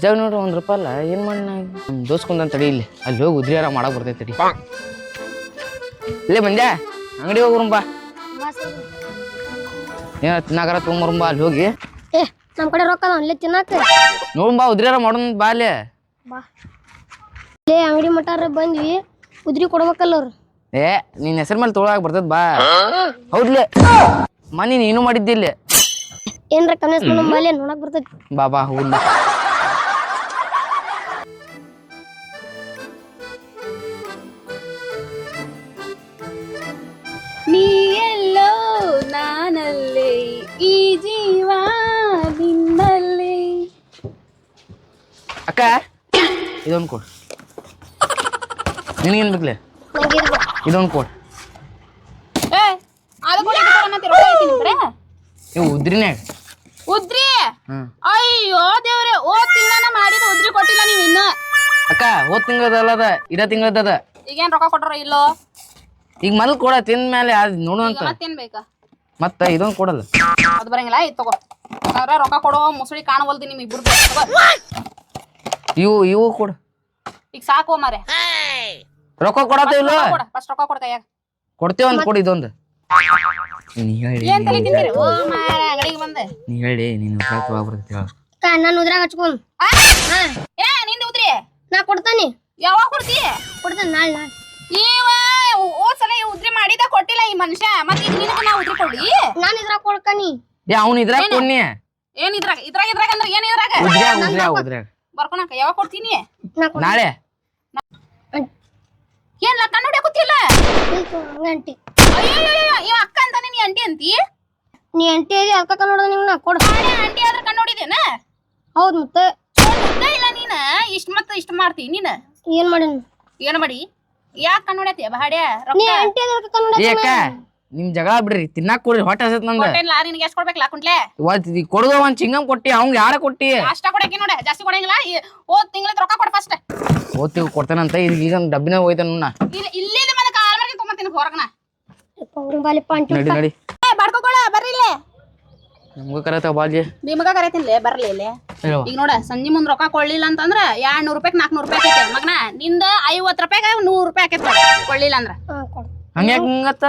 ಇಷ್ಟಾಗ ನೋಡ್ರಿ ಒಂದು ರೂಪಾಯಿ ಅಲ್ಲ ಏನು ಮಾಡಿ ನಾ ನಮ್ಮ ತಡಿ ಇಲ್ಲಿ. ಅಲ್ಲಿ ಹೋಗಿ ಉದ್ರಿಯಾರ ಮಾಡಕ್ ಬರ್ತೈತೆ ತಡಿ. ಇಲ್ಲೇ ಬಂದ್ಯಾ? ಅಂಗಡಿ ಹೋಗ್ರಂಬ ಏನ ತಿನ್ನಾಕರ ತೊಗೊಂಬರಂಬ ಅಲ್ಲಿ ಹೋಗಿ. ಏ ನಮ್ ಕಡೆ ರೊಕ್ಕ ಅದಾವ ನೋಡಂಬಾ ಉದ್ರಿಯಾರ ಮಾಡೋಣ ಬಾ ಅಲ್ಲೇ. ಬಾ. ಅಂಗಡಿ ಮಟಾರ ಬಂದ್ವಿ ಉದ್ರಿ ಕೊಡ್ಬೇಕಲ್ಲ ಅವ್ರು. ಏ ನಿನ್ನ ಹೆಸರು ಮೇಲೆ ತೊಗೊಳಕ್ ಬರ್ತದ ಬಾ. ಹೌದ್ಲೆ ಮನಿ ನೀನು ಮಾಡಿದ್ದಿಲ್ಲ ಏನ್ರ ಕನಸ್ ನಮ್ಮ ಮೇಲೆ ನೋಡಕ್ ಬರ್ತೈತಿ. ಬಾ ಬಾ ಹೋಗ್ಲ ಅಕ್ಕ? ಇದೊಂದು ಕೊಡು. ನಿನಗೇನು ಬೇಕಲೆ ಇದೊಂದು ಕೊಡು. ಅದು ನೀವು ಉದ್ರಿನ್ಯಾಗ ಉದ್ರಿ? ಅಯ್ಯೋ ದೇವ್ರೆ ಓ ತಿಂಗಳನ ಮಾಡಿದ ಉದ್ರಿ ಕೊಟ್ಟಿಲ್ಲ ನೀವ್ ಇನ್ನು. ಅಕ್ಕ ಹೋದ್ ತಿಂಗಳದಲ್ಲದ ಇದ ತಿಂಗಳದದ ಈಗೇನ್ ರೊಕ್ಕ ಕೊಟ್ರ ಇಲ್ಲೋ? ಈಗ ಮಲ್ ಕೊಡ ತಿಂದ ಮೇಲೆ ಅದು ನೋಡು ಅಂತ. ಈಗ ಮತ್ತೇನ್ ಬೇಕಾ? ಮತ್ತೆ ಇದೊಂದು ಕೊಡಲ್ಲ. ಅದು ಬರಂಗಿಲ್ಲ ಇದು ತಗೋ. ರೊಕ್ಕ ಕೊಡೋ ಮುಸುಳಿ ಕಾಣವಲ್ದು ನಿಮ್ ಇಬ್ರು ಇವು ಇವು ಕೊಡು. ಈಗ ಸಾಕು ಮಾರೆ. ರೊಕ್ಕ ಕೊಡತ್ತ ಇಲ್ಲ? ಕೊಡ ಫಸ್ಟ್ ರೊಕ್ಕ ಕೊಡ ಕೈಯಾಗ. ಕೊಡ್ತೇವ ಅಂತ ಕೊಡು ಇದೊಂದು. ನೀ ಹೇಳಿ ಏನ್ ತಲೆ ತಿಂತೀರಿ ಓ ಮಾರ ಅಂಗಡಿಗೆ ಬಂದೆ. ನೀ ಹೇಳಿ ನೀನು ಸಾಕು ಬರ್ತೈತಿ ಹೇಳು. ನಾನು ಉದ್ರಾಗ ಹಚ್ಕೊಂಡ್? ಏ ನಿಂದ ಉದ್ರಿ? ನಾ ಕೊಡ್ತಾನಿ. ಯಾವಾಗ ಕೊಡ್ತಿ? ಕೊಡ್ತಾನೆ ನಾಳೆ ನಾಳೆ. ಇವ ಹೋದ್ ಸಲ ಈ ಉದ್ರಿ ಮಾಡಿದ ಕೊಟ್ಟಿಲ್ಲ ಈ ಮನುಷ್ಯ. ಮತ್ತೆ ಈಗ ನಿನಗ ನಾ ಉದ್ರಿ ಕೊಡ್ಲಿ? ನಾನು ಇದ್ರಾಗ ಕೊಡ್ತಾನಿ ಏ ಅವನು ಇದ್ರಾಗ ಕೊಡ್ನಿ. ಏನ್ ಇದ್ರಾಗ ಇದ್ರಾಗ ಇದ್ರಾಗ ಅಂದ್ರೆ ಏನ್ ಇದ್ರಾಗ? ಉದ್ರಾಗ ಉದ್ರಾಗ ಉದ್ರ್ಯಾಗ. ಬರ್ಕೊಳಕ ಯಾವಾಗ ಕೊಡ್ತೀನಿ? ನಾಳೆ. ಏನ್ ಲಕ್ಕ ನೋಡಿ ಕೂತಿಲ್ಲ ಅಂಟಿ. ಅಯ್ಯೋ ಇವ ಅಕ್ಕ ಅಂತಾನೆ ನೀ ಅಂಟಿ ಅಂತಿ? ನೀ ಅಂಟಿ ಇದೆ ಅಕ್ಕ ಕನ್ನಡ ನಿಂಗೆ ನಾ ಕೊಡ್ ಅಂಟಿ ಆದ್ರೆ ಕಣ್ಣು ನೋಡಿದೇನ ಹೌದ್ ಮತ್ತೆ. ಇಲ್ಲ ನೀನ? ಇಷ್ಟ ಮತ್ತೆ ಇಷ್ಟ ಮಾಡ್ತಿ ನೀನ? ಏನ್ ಮಾಡಿ ಏನ್ ಮಾಡಿ? ಯಾಕ ಕಣ್ಣು ಹೊಡ್ಯಾತಿ ಬಹಾಡ್ಯ ನೀ ರೊಕ್ಕ? ಅಂಟಿ ಅಕ್ಕ ನಿಮ್ ಜಗಳ ಬಿಡ್ರಿ ತಿನ್ನಾಕ್ ಕೊಡ್ರಿ ಹೊಟ್ಟೆ ಹಸತ್ ನಂದ ಕೊಟ್ಟೇನಿಲ್ಲ ನಿನಗೆ ಎಷ್ಟು ಕೊಡ್ಬೇಕಲ್ಲ ಕುಂಟ್ಲೆ? ಇವತ್ತು ಕೊಡುದ ಒಂದ್ ಚಿಂಗಮ್ ಕೊಟ್ಟಿ ಅವ್ನ್ ಯಾರ ಕೊಟ್ಟಿ? ಅಷ್ಟ ಕೊಡಕ್ಕೆ ನೋಡ ಜಾಸ್ತಿ ಕೊಡಂಗಿಲ್ಲ. ಹೋದ್ ತಿಂಗಳ ರೊಕ್ಕ ಕೊಡ ಫಸ್ಟ್ ಓದ್ತಿ ಕೊಡ್ತೇನಂತ ಈಗ ಈಗ ಡಬ್ಬಿನ ಹೋಯ್ತಾನ ನಾ. ಇಲ್ಲಿ ಮತ್ತೆ ಕಾಲ್ ಮಾರ್ಕೆ ತೊಗೊಂಬರ್ತೀನಿ ಹೊರಗನ. ನಡಿ ನಡಿ. ಬಡ್ಕೋಕೊಳ ಬರ್ರಿ ಇಲ್ಲೇ. ನಮ್ಗ ಕರತಾವ ಬಾಜಿ ನಿಮಗ ಕರೆತಿನ್ಲೆ ಬರ್ಲಿ ಇಲ್ಲಿ. ಈಗ ನೋಡ ಸಂಜೆ ಮುಂದ್ ರೊಕ್ಕ ಕೊಡ್ಲಿಲ್ಲ ಅಂತಂದ್ರ ಎರಡ್ ನೂರ್ ರೂಪಾಯಿ ನಾಲ್ಕನೂರ್ ರೂಪಾಯಿ ಆಕೈತೆ ಮಗನ. ನಿಂದ ಐವತ್ ರೂಪಾಯಿಗೆ ನೂರ್ ರೂಪಾಯಿ ಆಕೈತೆ ಕೊಳ್ಳಿಲ್ಲ ಅಂದ್ರ. ಹಂಗ್ಯಾಕ ಕೊಡು. ಹಂಗ್ಯಾಕ್ ಹಿಂಗತ್ತ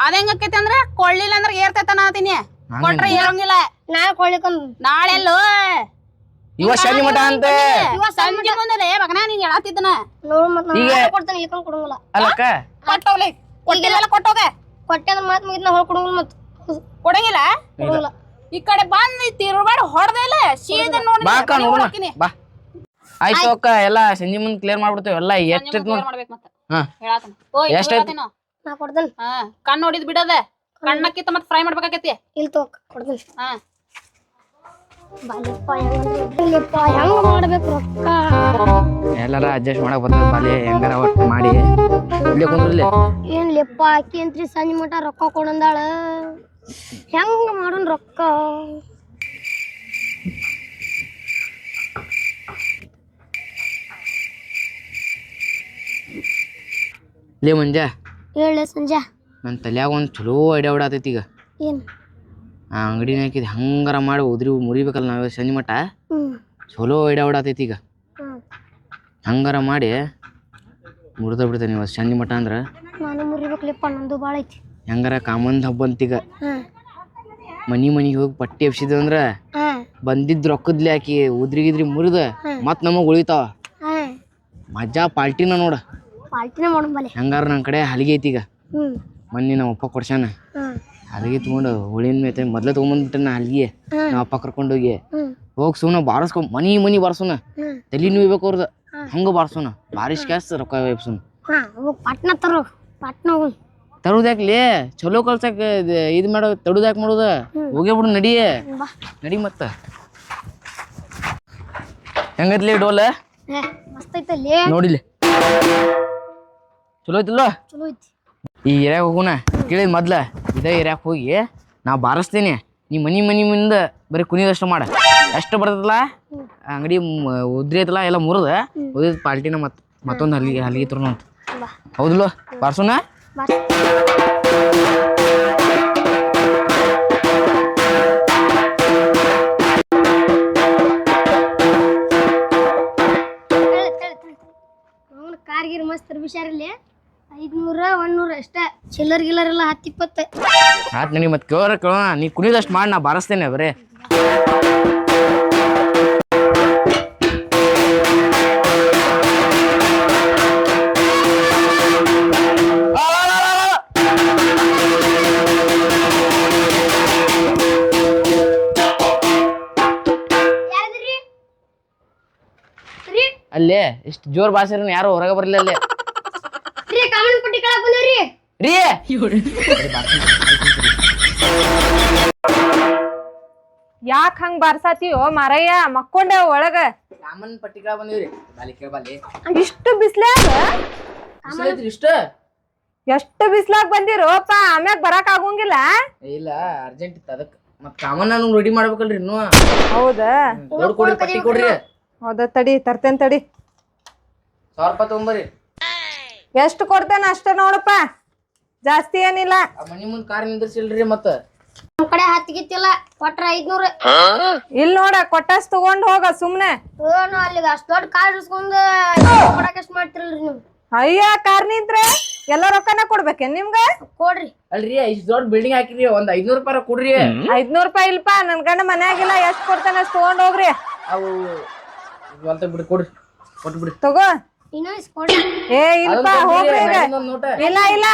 ಅದ ಹೆಂಗ್ ಆಕೈತೆ ಅಂದ್ರ ಕೊಳ್ಳಿಲ್ಲ ಅಂದ್ರ ಏರ್ತೈತ ನಾತೀನಿ ಕೊಟ್ರ ಏರಂಗಿಲ್ಲ. ನಾಳೆ ಕೊಡ್ಲಿಕ್ಕಂದ್ ನಾಳೆಲ್ಲೋ. ಇವ ಶನಿ ಮಠ ಅಂತ. ಇವ ಸಂಜೆ ಮುಂದೆ ಮಗನ ನೀನ್ ಹೇಳತ್ತಿದ್ದನ. ಈಗ- ಕೊಡ್ತಾನೆ ಕೊಡಂಗಿಲ್ಲ. ಅಲ್ಲಕ್ಕ? ಕೊಟ್ಟೋಗ್ಲಿ ಕೊಟ್ಟಿಲ್ಲ ಕೊಟ್ಟೋಗ ಕೊಟ್ಟೆ ಅಂದ್ರೆ ಮಾತ್ ಮುಗಿದ್ ನಾ ಹೊಳ್ ಕೊಡಂಗಿಲ್ಲ ಮತ್ ಕೊಡಂಗಿಲ್ಲ? ಕೊಡಂಗಿಲ್ಲ ಈ ಕಡೆ ಬಂದ್ ತಿರುಗಾಡಿ ಹೊಡೆದಿಲ್ಲ ಸೀದಾ ನೋಡಿ ಬಾ ಅಕ್ಕ ನೋಡೋಣ. ಬಾ. ಆಯ್ತು ಅಕ್ಕ ಎಲ್ಲ ಸಂಜೆ ಮುಂದೆ ಕ್ಲಿಯರ್ ಮಾಡ್ಬಿಡ್ತೇವೆ. ಎಲ್ಲ ಎಷ್ಟು ನೋಡಿ ಮಾಡ್ಬೇಕು ಮತ್ತ. ಹಾ. ಹೇಳಾತನ. ನಾ ಕೊಡ್ದಲ್ ಹಾ ಕಣ್ಣು ನೋಡಿದ್ ಬಿಡದ. ಕಣ್ಣಕ್ಕಿತ್ತ ಮತ್ತೆ ಫ್ರೈ ಮಾಡ್ಬೇಕಾಕೈತಿ. ಇಲ್ಲಿ ತೋಕ್ ಕೊಡ್ದಲ್ ಹಾ. ಹೆಂಗ್ ಮಾಡ್ಬೇಕು ರೊಕ್ಕ? ಎಲ್ಲಾರ ಅಡ್ಜಸ್ಟ್ ಮಾಡಕ್ ಬರ್ತದೆ ಬಾಲಿ ಹೆಂಗಾರ ಒಟ್ಟು ಮಾಡಿ. ಇಲ್ಲೇ ಏನ್ ಲೆಪ್ಪ ಅಕ್ಕಿ ಅಂತ್ರಿ ಸಂಜೆ ಮಟ ರೊಕ್ಕ ಕೊಡಂದಾಳ. ಹೆಂಗ್ ಮಾಡೋಣ ರೊಕ್ಕ? ಲೇ ಮಂಜ. ಹೇಳೆ ಸಂಜೆ. ನನ್ನ ತಲ್ಯಾಗ ಒಂದು ಚಲೋ ಐಡಿಯಾ ಹೊಡಾತೈತಿ ಈಗ. ಏನು? ಆ ಅಂಗಡಿನ ಹಾಕಿದ್ ಹಂಗಾರ ಮಾಡಿ ಉದ್ರಿ ಮುರಿಬೇಕಲ್ಲ ನಾವು ಸಂಜೆ ಮಟ್ಟ. ಚಲೋ ಐಡಿಯಾ ಹೊಡಾತೈತಿ ಈಗ. ಹಂಗಾರ ಮಾಡಿ ಮುರಿದ ಬಿಡ್ತೇನೆ ಇವತ್ತು ಸಂಜೆ ಮಟ್ಟ ಅಂದ್ರೆ. ನಾನು ಮುರಿಬೇಕಲ್ಲಪ್ಪ ನಂದು ಭಾಳ ಐತಿ. ಹೆಂಗಾರ ಕಾಮಂದ್ ಹಬ್ಬ ಅಂತೀಗ ಹಾ. ಮನಿ ಮನಿಗೆ ಹೋಗಿ ಪಟ್ಟಿ ಎಬ್ಸಿದ್ವಿ ಅಂದ್ರೆ ಬಂದಿದ್ದು ಬಂದಿದ್ ರೊಕ್ಕದ್ಲಿ ಹಾಕಿ ಉದ್ರಿಗಿದ್ರಿ ಮುರಿದ ಮತ್ ನಮಗೆ ಉಳಿತಾವ. ಹಾ. ಮಜಾ ಪಾಲ್ಟಿನ ನೋಡ. ಪಾಲ್ಟಿನೇ ಮಾಡೋಣ ಬಲೆ ಹೆಂಗಾರ ನನ್ನ ಕಡೆ ಹಲಿಗೆ ಐತಿ ಈಗ. ಮೊನ್ನೆ ನಮ್ಮ ಅಪ್ಪ ಕೊಡ್ಸ್ಯಾನ. ಹ್ಮ್ ತಗೊಂಡು ಹುಳಿನ ಮೇತೆ ಮೊದ್ಲೇ ತೊಗೊಂಬಂದ್ಬಿಟ್ಟೆ ನಾ ಹಲಿಗೆ. ನಮ್ಮ ಅಪ್ಪ ಕರ್ಕೊಂಡು ಹೋಗಿ. ಹೋಗಿ ಸುನ ಬಾರಿಸ್ಕೊ ಮನಿ ಮನಿ ಬಾರಿಸೋಣ ತಲಿ ನೋಯ್ಬೇಕು ಅವ್ರದ್ದು ಹಂಗ ಬಾರ್ಸೋಣ ಬಾರಿಸ್ ಕ್ಯಾಸ್ ರೊಕ್ಕ ವೇಪ್ಸೋಣ ಪಟ್ನ ತರೋ. ಪಟ್ನ ಹೋಗು. ತರುದಾಕ್ಲಿ ಚಲೋ ಕಲ್ಸಕ್ ಇದು ಮಾಡೋ ತಡುದಾಕ್ ಮಾಡುದ? ಹೋಗೇ ಬಿಡು ನಡಿ. ನಡಿ ಮತ್ತ. ಹೆಂಗತ್ಲಿ ಡೋಲ? ಏ ಮಸ್ತ್ ಐತಲ್ಲಿ? ನೋಡಿಲಿ. ಚಲೋ ಐತಿಲ್ಲ ಚಲೋ ಐತಿ. ಈ ಏರಿಯಾಗ ಹೋಗುಣ. ಕೇಳಿದ್ ಮೊದ್ಲ ಇದೇ ಏರಿಯಾಗ ಹೋಗಿ ನಾ ಬಾರಿಸ್ತೀನಿ. ನೀ ಮನಿ ಮನಿ ಮುಂದ ಬರೀ ಕುಣಿದಷ್ಟು ಮಾಡ. ಎಷ್ಟು ಬರ್ತದಲ್ಲ? ಅಂಗಡಿ ಉದ್ರಿ ಐತಲ್ಲ ಎಲ್ಲ ಮುರಿದ. ಉದ್ರಿದ ಪಾಲ್ಟಿನ ಮತ್ ಮತ್ತೊಂದು ಅಲ್ಲಿ ಹಲ್ಲಿಗೆ ತರೋಣ ಅಂತ. ಬಾರಿಸೋಣ? ಕಾರ್ಗಿರ್ ಮಸ್ತ್ ಬಿಷಾರಿಲ್ಲಿ ಐದ್ನೂರ ಒಂದ್ನೂರ ಅಷ್ಟೇ. ಚಿಲ್ಲರ್ ಗಿಲ್ಲರ್ ಎಲ್ಲ ಹತ್ತು ಇಪ್ಪತ್ತು. ಆತ್ ನನಗೆ ಮತ್ತೆ ಕೇಳೋರ ಕೇಳೋಣ ನೀ ಕುಣಿದಷ್ಟು ಮಾಡಿ ನಾ ಬಾರಿಸ್ತೇನೆ ಬರೀ. ಯಾರದ್ರಿ? ರೀ? ಅಲ್ಲೇ ಇಷ್ಟು ಜೋರ್ ಬಾಸಿರ ಯಾರು ಹೊರಗೆ ಬರಲಿಲ್ಲ ಅಲ್ಲೇ ರೀ ಕಾಮನ್ ಪಟ್ಟಿ ಕಳಕ್ ಬಂದವ್ರಿ ರೀ. ಯಾಕ ಹಂಗ್ ಬಾರ್ಸಾತಿಯೋ ಮಾರಯ್ಯ ಮಕ್ಕೊಂಡೆ ಒಳಗ. ಸಾಮಾನ್ ಪಟ್ಟಿಗಳ ಬಂದಿವ್ರಿ. ಬಾಲಿ ಕೇಳಬಾಲಿ ಇಷ್ಟು ಬಿಸ್ಲಾಗ? ಬಿಸಿಲೈತ್ರಿ ಇಷ್ಟ? ಎಷ್ಟು ಬಿಸ್ಲಾಗ ಬಂದಿರೋಪ್ಪ ಆಮ್ಯಾಗ ಬರಾಕ್ ಆಗೋಂಗಿಲ್ಲ? ಇಲ್ಲ ಅರ್ಜೆಂಟ್ ಇತ್ತು ಅದಕ್ಕೆ ಮತ್ ಕಾಮನ್ ನಾನು ರೆಡಿ ಮಾಡ್ಬೇಕಲ್ರಿ ನೋ ಹೌದಾ? ದೊಡ್ಡ ಕೊಡ್ರಿ ಪಟ್ಟಿ ಕೊಡ್ರಿ. ಹೌದಾ ತಡಿ ತರ್ತೇನ್ ತಡಿ. ಸಾವಿರ ರೂಪಾಯಿ ತಗೊಂಬರ್ರಿ ಎಷ್ಟು ಕೊಡ್ತೇನೆ ಅಷ್ಟ ನೋಡಪ್ಪ. ಜಾಸ್ತಿ ಏನಿಲ್ಲ. ಆ ಮನಿ ಮುಂದ್ ಕಾರ್ ನಿಂದ್ರಸಿಲ್ರಿ ಮತ್ತ? ನಮ್ ಕಡೆ ಹತ್ತಿಗಿತ್ತಿಲ್ಲ ಕೊಟ್ರ ಐದ್ನೂರ. ಇಲ್ ನೋಡ ಕೊಟ್ಟಸ್ ತಗೊಂಡ್ ಹೋಗ ಸುಮ್ನೆ. ಏನು ಅಲ್ಲಿಗೆ ಅಷ್ಟ್ ದೊಡ್ಡ ಕಾರ್ ಇಸ್ಕೊಂಡ್ ಕೊಡಕ್ ಎಷ್ಟ್ ಮಾಡ್ತಿರಲ್ರಿ ನೀವು. ಅಯ್ಯ ಕಾರ್ ನಿಂತ್ರೆ ಎಲ್ಲ ರೊಕ್ಕನ ಕೊಡ್ಬೇಕೇನ್ ನಿಮ್ಗ? ಕೊಡ್ರಿ. ಅಲ್ರಿ ಇಷ್ಟ ದೊಡ್ಡ ಬಿಲ್ಡಿಂಗ್ ಹಾಕಿರಿ ಒಂದ್ ಐದ್ನೂರ್ ರೂಪಾಯಿ ಕೊಡ್ರಿ. ಐದ್ನೂರ್ ರೂಪಾಯಿ ಇಲ್ಪ ನನ್ ಗಂಡ ಮನ್ಯಾಗಿಲ್ಲ ಎಷ್ಟ್ ಕೊಡ್ತಾನ ಅಷ್ಟ್ ತಗೊಂಡ್ ಹೋಗ್ರಿ. ಅವು ಕೊಡ್ರಿ ಕೊಟ್ಬಿಡ್ರಿ ತಗೋ. ಇನ್ನೂ ಇಸ್ ಕೊಡ್ರಿ ಏ ಇಲ್ಪ ಹೋಗ್ರಿ ಈಗ. ಇಲ್ಲ ಇಲ್ಲ.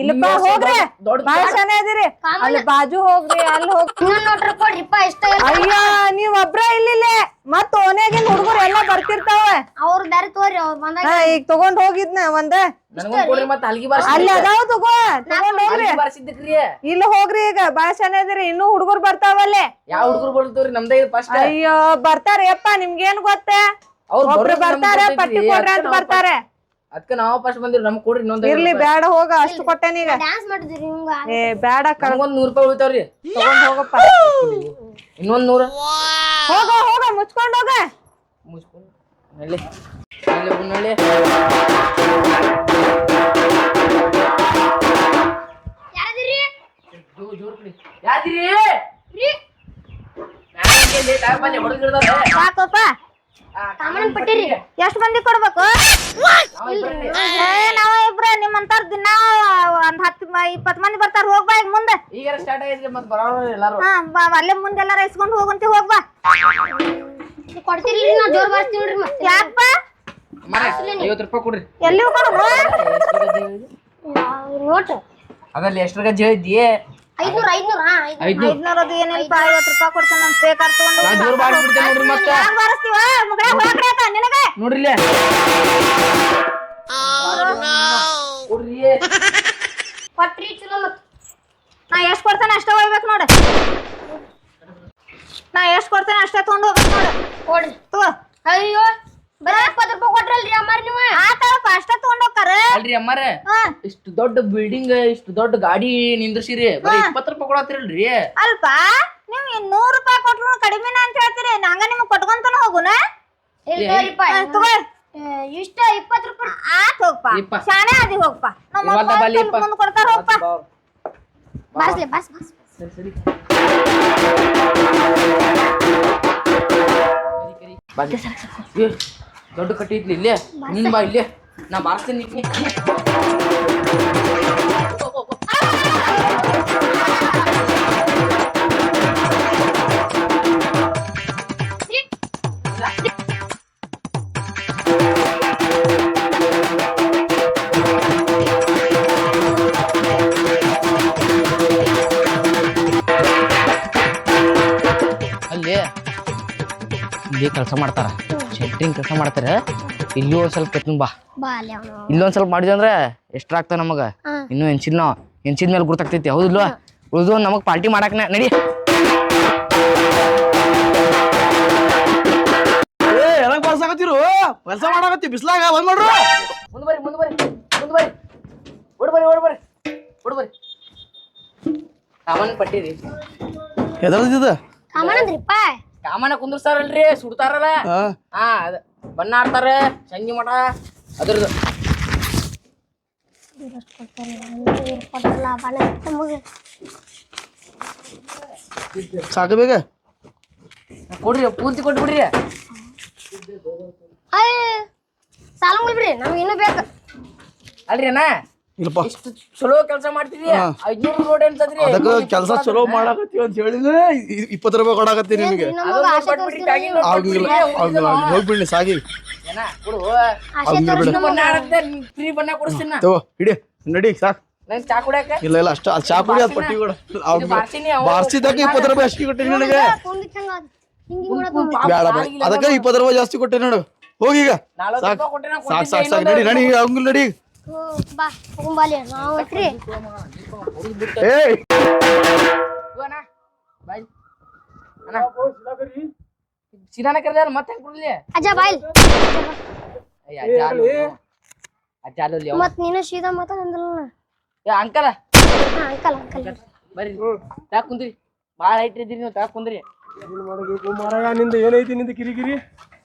ಇಲ್ಲಪ್ಪ ಹೋಗ್ರಿ. ದೊಡ್ಡ ಬಾಳ ಶಾನೆ ಇದೀರಿ. ಅಲ್ಲಿ ಬಾಜು ಹೋಗ್ರಿ ಅಲ್ಲಿ ಹೋಗ್ ಇನ್ನೊಂದ್ ನೋಟ್ರಿ ಕೊಡ್ರಿಪ್ಪ ಇಷ್ಟ ಅಯ್ಯ ನೀವ್ ಒಬ್ರ ಇಲ್ಲಿಲ್ಲೇ. ಮತ್ ಓನ್ಯಾಗಿನ್ ಹುಡುಗರು ಎಲ್ಲ ಬರ್ತಿರ್ತಾವ. ಅವ್ರ ದಾರಿ ತೋರಿ ಅವ್ರು ಬಂದಾಗ ಈಗ ತಗೊಂಡ್ ಹೋಗಿದ್ನ ಒಂದ? ನನಗೊಂದ್ ಕೊಡ್ರಿ ಮತ್ತ ಹಲ್ಗಿ ಬಾರ್ಸಿ ಅಲ್ಲಿ ಅದಾವ ತಗೋ ತಗೊಂಡ್ ಹೋಗ್ರಿ. ಇಲ್ಲಿ ಹೋಗ್ರಿ ಈಗ ಬಾಳ ಚೆನ್ನಾಗಿದ್ರಿ ಇನ್ನೂ ಹುಡುಗರು ಬರ್ತಾವಲ್ಲೇ ಯಾವ ಹುಡುಗರು ಬರ್ತವ್ರಿ? ನಮ್ದೇ ಫಸ್ಟ್ ಅಯ್ಯೋ ಬರ್ತಾರ ಯಪ್ಪ ನಿಮ್ಗೇನ್ ಗೊತ್ತ? ಅವ್ರು ಒಬ್ರು ಬರ್ತಾರೆ ಪಟ್ಟಿ ಕೊಡ್ರಿ ಅಂತ ಬರ್ತಾರೆ. ಅದಕ್ಕೆ ನಾವು ಫಸ್ಟ್ ಬಂದಿರಿ ನಮ್ಗೆ ಕೊಡ್ರಿ ಇನ್ನೊಂದು ಇರ್ಲಿ ಬೇಡ ಹೋಗ ಅಷ್ಟು ಕೊಟ್ಟೆನೀಗ ಡ್ಯಾನ್ಸ್ ಮಾಡಿದ್ರಿ ಹಿಂಗ ಏ ಬೇಡ ಕಳ್ ನೂರು ನೂರ್ ರೂಪಾಯಿ ಉಳಿತಾವ್ರಿ. ತಗೊಂಡ್ ಹೋಗಪ್ಪ. ಇನ್ನೊಂದ್ ನೂರ. ಹೋಗ ಹೋಗ ಮುಚ್ಕೊಂಡ್ ಹೋಗ. ಮುಚ್ಕೊಂಡು ನಳ್ಳಿ. ನಳ್ಳಿ ನಳ್ಳಿ. ಯಾರದಿರಿ? ಜೋ- ಜೋರ್ ಕೊಡಿ. ಯಾವ್ದಿರಿ ರೀ. ಲೇಟ್ ಆಗ್ಬಲ್ಲಿ ಹೊಡೆದಿಡ್ದಾರೆ ಪಟ್ಟಿರಿ ಎಷ್ಟ್ ಮಂದಿ ಕೊಡ್ಬೇಕು? ನಾವ ಇಬ್ರ. ನಿಮ್ಮಂತಾರ ದಿನ ಒಂದ್ ಹತ್ತು ಇಪ್ಪತ್ ಮಂದಿ ಬರ್ತಾರ ಹೋಗ್ಬಾ ಈಗ ಮುಂದೆ. ಅಲ್ಲೇ ಮುಂದೆ ಎಲ್ಲಾರ ಇಸ್ಕೊಂಡ್ ಹೋಗಂತಿ ಹೋಗ್ಬಾ ಕೊಡ್ತೀರಿ ನಾ ಜೋರ್ ಬರ್ತೀವಿ ನೋಡ್ರಿ ಮತ್ತೆ. ಯಾಕಪ್ಪ ಐವತ್ತು ರೂಪಾಯಿ ಕೊಡ್ರಿ. ಎಲ್ಲಿ ನೋಟ್. ಎಷ್ಟು ಗಜ್ಜೆ ಇದ್ದಿ ಐದ್ನೂರ ಐದ್ನೂರ ಹಾ ಐದ್ನೂರ. ಅದು ಏನಿಲ್ಪ ಐವತ್ತು ರೂಪಾಯಿ ಕೊಡ್ತೇನೆ ನಮ್ ಬೇಕಾರ್ ತಗೊಂಡ್. ನಾ ಜೋರ್ ನೋಡ್ರಿ ಮತ್ತೆ. ಯಾಕ್ ಬಾರಿಸ್ತೀವ ಮುಗ್ಳ ಹೋಗ್ರಿ ಆತ ನಿನಗೆ. ನೋಡ್ರಿ ಇಲ್ಲೇ. ಕೊಡ್ರಿ ಕೊಟ್ರಿ ಚಲೋ ಮತ್. ನಾ ಎಷ್ಟ್ ಕೊಡ್ತಾನೆ ಅಷ್ಟೇ ಹೋಗ್ಬೇಕು ನೋಡ. ನಾ ಎಷ್ಟ್ ಕೊಡ್ತಾನೆ ಅಷ್ಟೇ ತಗೊಂಡ್ ಹೋಗ್ಬೇಕು ನೋಡ. ಕೊಡ್ರಿ. ತಗೋ. ಅಯ್ಯೋ. ಬರೀ ಇಪ್ಪತ್ತು ರೂಪಾಯಿ ಕೊಟ್ರಲ್ರಿ ಅಮ್ಮಾರಿ ನೀವು? ಆತಳಪ್ಪ ಅಷ್ಟೇ ತಗೊಂಡ್ ಹೋಗ್ತಾರ ಅಲ್ರಿ ಅಮ್ಮಾರ ಇಷ್ಟು ದೊಡ್ಡ ಬಿಲ್ಡಿಂಗ್ ಇಷ್ಟು ದೊಡ್ಡ ಗಾಡಿ ನಿಂದ್ರಸಿರಿ ಬರೀ ಇಪ್ಪತ್ತು ರೂಪಾಯಿ ಕೊಡತ್ತಿರಲ್ರಿ. ಅಲ್ಪ? ನೀವು ಇನ್ ನೂರ್ ರೂಪಾಯಿ ಕೊಟ್ರು ಕಡಿಮೆನ ಅಂತ ಹೇಳ್ತೀರಿ. ನಂಗ ನಿಮ್ಗೆ ಕೊಟ್ಕೊಂತಾನ ಹೋಗುನ? ಇಲ್ಲಿ ತೋರಿಪ್ಪ ತಗೋ ಇಷ್ಟ ಇಪ್ಪತ್ತು ರೂಪಾಯಿ. ಆತ್ ಹೋಗ್ಪ. ಇಪ್ಪ. ಶಾಣೆ ಅದಿ ಹೋಗ್ಪ. ನಮ್ಮ ಇವತ್ತ ಬಲಿ ಇಪ್ಪ. ಮುಂದ್ ಕೊಡ್ತಾರ ಹೋಗ್ಪ. ಬಾರ್ಸ್ಲಿ ಬಾರ್ಸ್ ಬಾರ್ಸ್ ಸರಿ ಸರಿ. ಬನ್ನಿ. ಏ, ದೊಡ್ಡ ಕಟ್ಟಿ ಐತ್ಲಿ ಇಲ್ಲೇ. ನಿನ್ ಬಾ ಇಲ್ಲೇ. ನಾ ಬಾರಿಸ್ತೀನಿ ನೀ. ಅಲ್ಲಿ. ಇಲ್ಲಿ ಕೆಲಸ ಮಾಡ್ತಾರ. ಶೆಟ್ರಿಂಗ್ ಕೆಲಸ ಮಾಡ್ತಾರೆ. ಇಲ್ಲಿ ಒಂದ್ ಸ್ವಲ್ಪ ಎತ್ತನ್ ಬಾ. ಬಾ ಅಲ್ಲಿ ಅವನು. ಇಲ್ಲೊಂದ್ ಸ್ವಲ್ಪ ಮಾಡಿದ್ವಿ ಅಂದ್ರೆ ಎಷ್ಟ್ರ ಆಗ್ತಾವ ನಮಗ? ಇನ್ನು ಎಂಚಿನೋ ನಾವ್ ಮೇಲೆ ಗುರ್ತಾಗ್ತೈತಿ ಹೌದಿಲ್ವಾ ಉಳಿದು ನಮಗ್ ಪಾರ್ಟಿ ಮಾಡಾಕ ನಡಿ. ಬರ್ಸಾಕತ್ತೀರು ಕೆಲಸ ಮಾಡಾಕತ್ತಿ ಬಿಸ್ಲಾಗ ಬಂದ್ ಮಾಡ್ರು. ಮುಂದ್ ಬರ್ರಿ ಮುಂದ್ ಬರ್ರಿ ಮುಂದ್ ಬರ್ರಿ. ಓಡ್ ಬರ್ರಿ ಓಡ್ ಬರ್ರಿ ಓಡ್ ಬರ್ರಿ. ಸಾಮಾನ್ ಪಟ್ಟಿರಿ. ಎದಳ್ದಿದ ಕಾಮಣಂದ್ರಿಪ್ಪ ಸಾಮಾನ ಕುಂದ್ರಸ್ತಾರಲ್ರಿ ಸುಡ್ತಾರಲ್ಲ. ಹಾ ಅದ ಬಣ್ಣ ಆಡ್ತಾರ ಸಂಜೆ ಮಠ ಅದ್ರದ್ದು. ಇವ್ರಷ್ಟು ಕೊಡ್ತಾರೆ ಇವ್ರು ಕೊಡಲ್ಲ ಬಣ ನಮಗೆ ಸಾಕು ಬೇಗ. ಕೊಡ್ರಿ ಪೂರ್ತಿ ಕೊಟ್ಬಿಡ್ರಿ ಅಯ್ಯ ಸಾಲ ಮುಗಿದ್ರಿ ನಮ್ಗೆ ಇನ್ನೂ ಬೇಕು. ಅಲ್ರಿ ಅಣ್ಣ. ಇಲ್ಲಪ್ಪ. ಇಷ್ಟು ಚಲೋ ಕೆಲಸ ಮಾಡ್ತಿದ್ರಿ ಐದ್ನೂರು ರೋಡ್ ಅಂತಂದ್ರಿ ಅದಕ್ಕೆ ಕೆಲಸ ಚಲೋ ಮಾಡಾಕತ್ತೀವಿ ಅಂತ ಹೇಳಿದ್ರೆ ಇಪ್ಪತ್ತು ರೂಪಾಯಿ ಕೊಡಾಕತ್ತೀನಿ ನಿಮಗೆ. ಆಗಿಲ್ಲ ಆಗಿಲ್ಲ ಹೋಗ್ಬಿಡ್ಲಿ ಸಾಗಿ. ಹಿಡಿ ನಡಿ ಸಾಕು. ಇಲ್ಲ ಇಲ್ಲ ಅಷ್ಟ ಅಲ್ಲಿ ಚಾ ಕುಡಿ ಅದು ಪಟ್ಟಿ ಕೂಡ ಬಾರ್ಸಿದಾಗ ಇಪ್ಪತ್ತು ರೂಪಾಯಿ ಅಷ್ಟು ಕೊಟ್ಟಿನಿ ನನಗೆ. ಕುಂದಿಕ್ ಹಂಗ ಹಿಂಗೆ ಬೇಡ ಬೇಡ ಅದಕ್ಕೆ ಇಪ್ಪತ್ತು ರೂಪಾಯಿ ಜಾಸ್ತಿ ಕೊಟ್ಟೆ ನೋಡು. ಹೋಗೀಗ ಸಾಕು. ಸಾಕು ಸಾಕು ಸಾಕು. ನಡಿ ನಡಿ ಹಂಗಿಲ್ಲ ನಡಿ. ಬಾ ಹೋಗುಂಬಾಲಿ ನಾವು ಐತ್ರಿ ಏಯ್! ಅಣ್ಣ, ಬಾಯ್ ಮತ್ತೆ ಹೆಂಗ್ ಕೊಡ್ಲಿ ಅಜ್ಜ ಅಜ್ಜ ಅಲ್ಲೋ. ಮತ್ ನೀನು ಸೀದಾ ಮಾತಾಡಂದಲ್ಲ ಏ ಅಂಕಲ. ಹಾ ಅಂಕಲ್ ಅಂಕಲ್. ಬರ್ರಿ. ಯಾಕ ಕುಂದ್ರಿ. ಭಾಳ ಹೈಟ್ ಇದ್ದೀರಿ ನೀವು ತಾಕ್ ಕುಂದ್ರಿ. ಮಾಡಬೇಕು ಮಾರಾಯ ನಿಂದ ಏನೈತಿ ನಿಂದ ಕಿರಿಕಿರಿ?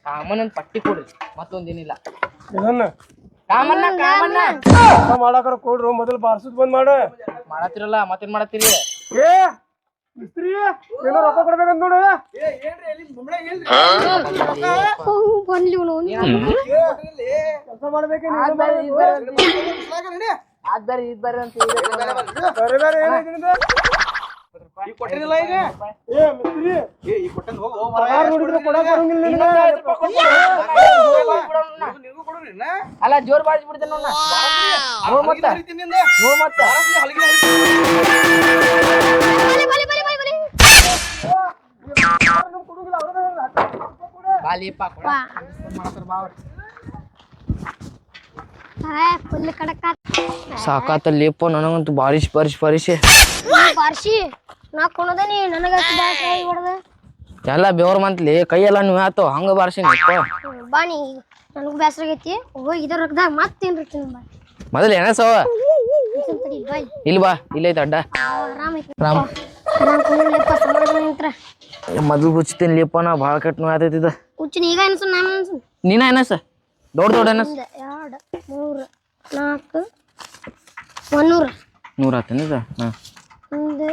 ಸಾಮಾನ್ಯ ಪಟ್ಟಿ ಕೊಡ್ರಿ ಮತ್ತೊಂದೇನಿಲ್ಲ ಇದನ್ನ ಕಾಮಣ್ಣ. ಕೆಲಸ ಮಾಡಾಕರ ಕೊಡ್ರು ಮೊದಲು ಬಾರ್ಸುದ್ ಬಂದ್ ಮಾಡ. ಮಾಡತ್ತಿರಲ್ಲ ಮತ್ತೇನ್ ಮಾಡತ್ತೀರಿ? ಏ ಮಿಸ್ತ್ರಿ ಏನೋ ರೊಕ್ಕ ಕೊಡ್ಬೇಕಂತ ನೋಡು. ಬಂದ್ಲಿ ಕೆಲಸ ಮಾಡ್ಬೇಕೆ ಅದ್ ಬೇರೆ ಇದ್ ಬೇರೆ ಅಂತ ಬೇರೆ ಬೇರೆ ಏನೈತಿ ನಿಂದ ಕೊಟ್ಟಿರಲಿಲ್ಲ ಈಗ ಏ ಮಿಸ್ತ್ರಿ ಏ ಈ ಕೊಟ್ಟನ್ ಹೋಗು ಪಗಾರ ನೋಡಿದ್ರೆ ಕೊಡಕ್ ಬರಂಗಿಲ್ಲ ನಿನಗೆ. ಇನ್ನೊಂದ್ ಐವತ್ತ್ ರೂಪಾಯಿ ಕೊಡ್ತೀನಿ. ನಿನಗೂ ಕೊಡ್ರಿ ನಾ ಅಲ್ಲ ಜೋರ್ ಬಾಳ್ಸಿ ಬಿಡ್ತೇನೆ ನೋಡ್ ನಾ. ನೋಡ್ ಮತ್ತ ಹರಿತೀನಿ ನಿಂದ ನೋಡ್ ಮತ್ತ ಹಲಗಿ ಹರಿತೀನಿ. ಬಲಿ ಬಲಿ ಬಲಿ ಬಲಿ ಬಲಿ ಬಾಲಿಯಪ್ಪ ಕೊಡ ಬಾ ಮಾಡತ್ತಾರ ಬಾ ಅವ್ರು. ಆ ಫುಲ್ ಕಡಕ ಸಾಕಾತಲ್ಲಿಪ್ಪ ನನಗಂತೂ ಬಾರಿಶ್ ಬಾರಿಶ್ ಬಾರಿಶ್ ಬಾರ್ಸಿ ನಾ ಕೊಣದನಿ ನನಗ ಹೊಡೆದ ಎಲ್ಲ ಬೆವ್ರ ಮಂತ್ಲಿ ಕೈಯೆಲ್ಲ ನೀವು ಆತು ಹಂಗ ಬಾರ್ಸಿನಿ ಬಾಣಿ ನನಗೂ ಬೇಸರ ಆಗೈತಿ ಹೋಗಿ ಇದ್ರ ರೊಕ್ಕದಾಗ ಮತ್ತೇನ್ ರೀತಿ ಬಾ. ಮೊದಲು ಎಣಸವ ಇಲ್ ಬಾಯ್ ಇಲ್ಲಿ ಬಾ ಇಲ್ಲೈತೆ ಅಡ್ಡ. ಆರಾಮ ಐತಿ. ರಾಮ ಆರಾಮ್ ಕುಂದ್ರಲಿಪ್ಪ ಸಮಾಧಾನ ನಿಂತ್ರ. ಮೊದಲು ಹುಚ್ಚತೀನಿ ಲಿಪ್ಪ ನಾ ಭಾಳ ಕೆಟ್ಟ ನೋವು ಆತೈತಿ ಇದು. ಹುಚ್ಚಿನ ಈಗ ಅನ್ಸು ನಾನು ಅನ್ಸು. ನೀನ ಏನಸ ದೊಡ್ಡ ದೊಡ್ಡ ಏನಸ ಎರಡು ಮೂರು ನಾಲ್ಕು ಒಂದೂರು ನೂರ ಆತೇನ ಇದು? ಹಾಂ. ಒಂದು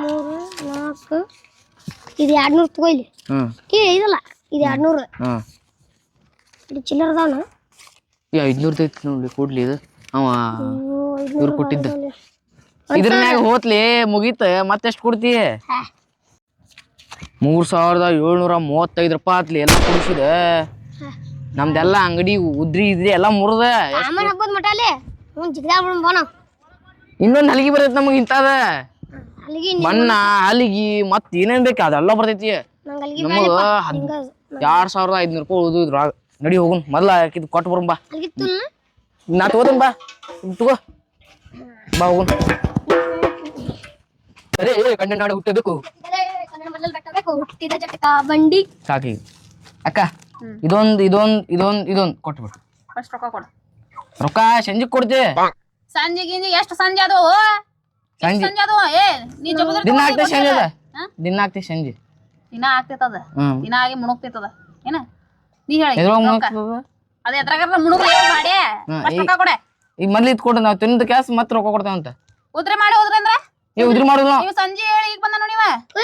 ಮೂರು ನಾಲ್ಕು. ಇದು ಎರಡು ನೂರು ತಗೋ ಇಲ್ಲಿ ಹ್ಞೂ ಏ ಇದಲ್ಲ ಇದು ಎರಡು ನೂರು ಹಾಂ ಇದು ಚಿಲ್ಲರ್ ಅದಾವನ ಈ ಐದ್ನೂರು ಐತಿ ನೋಡ್ಲಿ ಕೊಡ್ಲಿ ಇದು. ಅವ ಇವ್ರು ಕೊಟ್ಟಿದ್ದ. ಇದ್ರ ಮ್ಯಾಗ ಹೋತ್ಲಿ ಮುಗೀತ ಮತ್ತೆಷ್ಟು ಕೊಡ್ತಿ? ಮೂರ್ ಸಾವಿರದ ಏಳ್ನೂರ ಮೂವತ್ತೈದು ರೂಪಾಯಿ ಆತ್ಲಿ ಎಲ್ಲ ಕುಡಿಸಿದ. ನಮ್ದೆಲ್ಲ ಅಂಗಡಿ ಉದ್ರಿ ಇದ್ರಿ ಎಲ್ಲ ಮುರಿದ. ಸಾಮಾನ್ ಹಬ್ಬದ ಮಟ ಅಲ್ಲಿ? ಹ್ಞೂ ಇನ್ನೊಂದ್ ಹಲಿಗೆ ಬರೈತಿ ನಮಗ್ ಇಂತದ ಅಲ್ಲಿಗೆ ಮಣ್ಣ ಅಲ್ಲಿಗಿ ಮತ್ ಏನೇನ್ ಬೇಕ ಅದೆಲ್ಲ ಬರ್ತೈತಿ. ನಮಗ ಎರಡ್ ಸಾವಿರದ ಐದ್ನೂರು ರೂಪಾಯಿ ಉಳ್ದು ಇದ್ರೊಳಗ ನಡಿ ಹೋಗುನ್ ಮೊದ್ಲ ಇದು ಕೊಟ್ಟು ಬರೋಣ ಬಾ. ನಾ ತಗೋತೀನಿ ಬಾ. ತಗೋ. ಬಾ ಹೋಗುನ್. ಅದೇ ಹುಟ್ಟಬೇಕು ಬಂಡಿ. ಸಾಕಿ. ಅಕ್ಕ ಇದೊಂದ್ ಇದೊಂದ್ ಇದೊಂದ್ ಇದೊಂದ್ ಕೊಟ್ಬಿಡು ಫಸ್ಟ್ ರೊಕ್ಕ ಕೊಡು. ರೊಕ್ಕ ಸಂಜೆ ಕೊಡ್ತಿ. ಸಂಜೆ ಗಿಂಜಿ ಎಷ್ಟು ಸಂಜೆ ಅದು? ಸಂಜೆ. ಸಂಜೆ ಅದು ಏ ನೀ ಜಬರ್ದಸ್ತಿ ದಿನ ಆಗ್ತೈತಿ ಸಂಜೆ ಅದ? ದಿನ ಆಗ್ತೈತಿ ಸಂಜೆ. ದಿನ ಆಗ್ತೈತದ? ಹ್ಮ್. ದಿನ ಆಗಿ ಮುಣುಗ್ತೈತದ? ಏನ? ನೀ ಹೇಳಿ. ಎದ್ರೊಳಗ್ ರೊಕ್ಕ. ಮುಗ್ಸ್ತದ? ಅದ ಎದ್ರಾಗ ಮುಣುಗ್ ಮಾಡಿ? ಫಸ್ಟ್ ಈ- ರೊಕ್ಕ ಕೊಡೆ. ಈಗ ಮೊದ್ಲು ಇದ್ ಕೊಡು ನಾವು ತಿನ್ನದ ಕ್ಯಾಸ್ ಮತ್ತೆ ರೊಕ್ಕ ಕೊಡ್ತೇವಂತ ಉದ್ರಿ ಮಾಡಿ ಹೋದ್ರಿ ಅಂದ್ರ? ಏ ಉದ್ರಿ ಮಾಡುದು ನಾವು. ನೀವು ಸಂಜೆ ಹೇಳಿ ಈಗ ಬಂದ ನೋಡಿ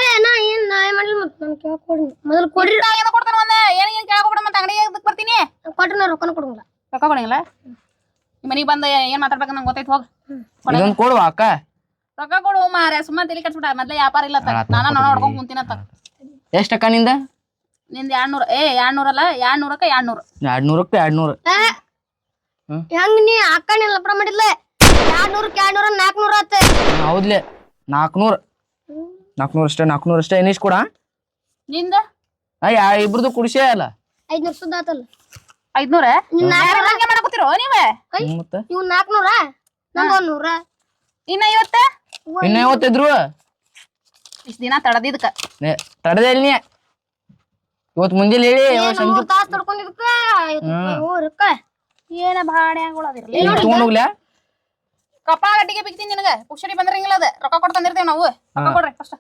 ಏ ನಾ ಏನ್ ನಾ ಏನ್ ನಾನು ಕೇಳಕ್ ಕೊಡಿ ಮೊದಲು ಕೊಡ್ರಿ. ಏನೋ ಕೊಡ್ತಾನ ಒಂದ? ಏನ್ ಏನ್ ಕೇಳ್ಕೊಬಿಡ ಮತ್ತೆ ಅಂಗಡಿ ಬರ್ತೀನಿ? ಕೊಟ್ರೆ ನಾ ರೊಕ್ಕನ ಕೊಡಂಗಿಲ್ಲ. ರೊಕ್ಕ ಕೊಡಂಗಿಲ್ಲ? ಈ ಮನಿಗ್ ಬಂದ ಏನ್ ಮಾತಾಡ್ಬೇಕು ನಂಗೆ ಗೊತ್ತೈತಿ ಹೋಗ್. ಇದೊಂದ್ ಕೊಡುವ ಅಕ್ಕ. ರೊಕ್ಕ ಕೊಡು ಮಾರ ಸುಮ್ಮನೆ ತಲೆ ಕಟ್ಬಿಡ ಮೊದ್ಲೇ ವ್ಯಾಪಾರ ಇಲ್ಲ ನಾನ ನೋಡ ಹೊಡ್ಕೊಂಡ್ ಕುಂತಿನತ್ತ ಎಷ್ಟ್ ಅಕ್ಕ ನಿಂದ? ನಿಂದ ಎರಡ್ನೂರ. ಏ ಎರಡ್ನೂರ ಅಲ್ಲ ಎರಡ್ನೂರಕ್ಕ ಎರಡ್ನೂರ. ಎರಡ್ನೂರಕ್ಕ ಎರಡ್ನೂರ. ಹೆಂಗ್ ನೀ ಅಕ್ಕನ ಲಪಡ ಮಾಡಿದ್ಲ? ಎರಡ್ನೂರ ನಾಲ್ಕನೂರ ಆತ. ಹೌದ್ಲೆ ನಾಲ್ಕುನೂರು ನಾಲ್ಕುನೂರು ಅಷ್ಟೇ ನಾಲ್ಕುನೂರು ಅಷ್ಟೇ. ಏನಿಷ್ಟು ಕೂಡ? ನಿಂದ? ಅಯ್ಯ ಇಬ್ರದ್ದು ಕುಡಿಸೇ ಅಲ್ಲ. ಐದ್ನೂರ ಸುದ್ದ ಆತಲ್ಲ. ಐದ್ನೂರ? ಮಾಡಕತ್ತೀರೋ ನೀವೇ? ಮತ್ತೆ? ಇವ್ ನಾಲ್ಕು ನೂರ ನಂದು ಒಂದ್ ನೂರ ಇನ್ನ ಇವತ್ತ ಇನ್ನ ಯಾವತ್ತಿದ್ರು ಇಷ್ಟ ದಿನ ತಡದಿದ್ಕ ತಡದಲ್ಲಿ ಇವತ್ ಇವತ್ತು ಮುಂಜಾನೆ ಹೇಳಿ ಏನ್ ಸಂಜೆ ತಾಸ್ ತಡ್ಕೊಂಡಿದ್ಕ ರೊಕ್ಕ ಏನ ಭಾಡೆ ಹಂಗೊಳದಿರಲಿ ತಗೊಂಡ್ ಕಪಾಳ ಗಟ್ಟಿಗೆ ಬಿಕ್ತೀನಿ ನಿನಗ. ಪುಕ್ಷಡಿ ಬಂದ್ರಂಗಿಲ್ಲ ಅದ ರೊಕ್ಕ ಕೊಟ್ಟು ತಂದಿರ್ತೇವೆ ನಾವು ರೊಕ್ಕ ಕೊಡ್ರಿ ಫಸ್ಟ್.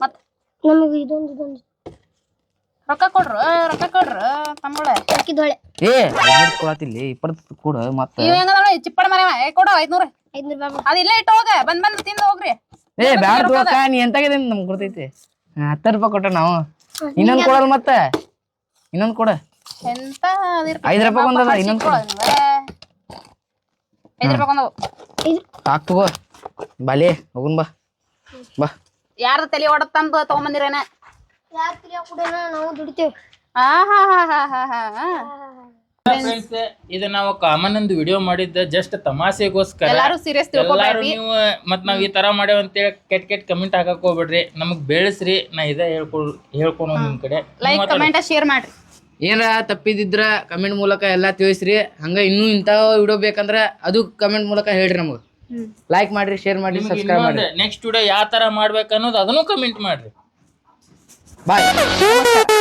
ಮತ್ ನಮಗೆ ಇದೊಂದು ಇದೊಂದು ರೊಕ್ಕ ಕೊಡ್ರು ರೊಕ್ಕ ಕೊಡ್ರು ತಮ್ಮಗಳ ಹಾಕಿದೊಳೆ ಏ ಐದ್ನೂರು ಕೊಡತಿಲ್ಲ ಇಪ್ಪತ್ತು ಕೊಡು ಮತ್ತೆ. ಇವ್ ಹೆಂಗದ ಚಿಪ್ಪಡ ಮನೆ ಏ ಕೊಡು ಐದ್ನೂರು. ಐದ್ನೂರು ರೂಪಾಯಿ ಬಿಡು. ಅದ್ ಇಲ್ಲೇ ಇಟ್ಟು ಹೋಗ ಬಂದ್ ಬಂದ್ ತಿಂದು ಹೋಗ್ರಿ. ಏ ಬ್ಯಾಡ ತಗೋಕ ನೀ ಎಂತಾಗಿದೆ ನಮ್ಗೆ ಗೊತ್ತೈತಿ ಹತ್ತು ರೂಪಾಯಿ ಕೊಟ್ಟ ನಾವು. ಇನ್ನೊಂದು ಕೊಡಲ್ಲ ಮತ್ತೆ. ಇನ್ನೊಂದು ಕೊಡ. ಎಂತ ಐದ್ ರೂಪಾಯಿ ಒಂದದ, ಇನ್ನೊಂದ್ ಕೊಡು. ಐದ್ ರೂಪಾಯಿ ಒಂದವು ಹಾಕ್ ತಗೋ. ಬಾಲಿ ಹೋಗುನ್ ಬಾ. ಬಾ. ಯಾರ್ದ ತಲೆ ತಗೊಂಡ್ ತಗೊಂಬಂದಿರೇನ? ಯಾರ್ ಕುಡಿಯೋಣ ನಾವು ದುಡಿತೇವೆ. ಆ ಹಾ ಹಾ ಹಾ ಹಾ ಹಾ. ಹಾ ಫ್ರೆಂಡ್ಸ್ ಇದು ನಾವು ಕಾಮನ್ ಒಂದು ವಿಡಿಯೋ ಮಾಡಿದ್ದ ಜಸ್ಟ್ ತಮಾಷೆಗೋಸ್ಕರ. ಎಲ್ಲಾರು ಸೀರಿಯಸ್ ಎಲ್ಲಾರು ತಿಳ್ಕೊಬೇಡ್ರಿ ನೀವು ಮತ್ ನಾವ್ ಈ ತರ ಮಾಡೇವ್ ಅಂತೇಳಿ ಕೆಟ್ ಕೆಟ್ಟ ಕಮೆಂಟ್ ಹಾಕಕ್ ಹೋಗ್ಬೇಡ್ರಿ. ನಮಗ್ ಬೆಳೆಸ್ರಿ ನಾ ಇದ ಹೇಳ್ಕೊಳ್ ಹೇಳ್ಕೊಳೋ ನಿಮ್ ಕಡೆ. ಲೈಕ್ ಕಮೆಂಟ್ ಶೇರ್ ಮಾಡ್ರಿ. ಏನಾರ ತಪ್ಪಿದ್ರ ಕಮೆಂಟ್ ಮೂಲಕ ಎಲ್ಲಾ ತಿಳಿಸ್ರಿ. ಹಂಗ ಇನ್ನೂ ಇಂಥ ವಿಡಿಯೋ ಬೇಕಂದ್ರ ಅದು ಕಮೆಂಟ್ ಮೂಲಕ ಹೇಳ್ರಿ ನಮಗೆ. ಲೈಕ್ ಮಾಡ್ರಿ ಶೇರ್ ಮಾಡ್ರಿ ಸಬ್ಸ್ಕ್ರೈಬ್ ಮಾಡ್ರಿ. ನೆಕ್ಸ್ಟ್ ವಿಡಿಯೋ ಯಾವ ತರ ಮಾಡ್ಬೇಕು ಅನ್ನೋದು ಅದನ್ನು ಕಮೆಂಟ್ ಮಾಡ್ರಿ. ಬಾಯ್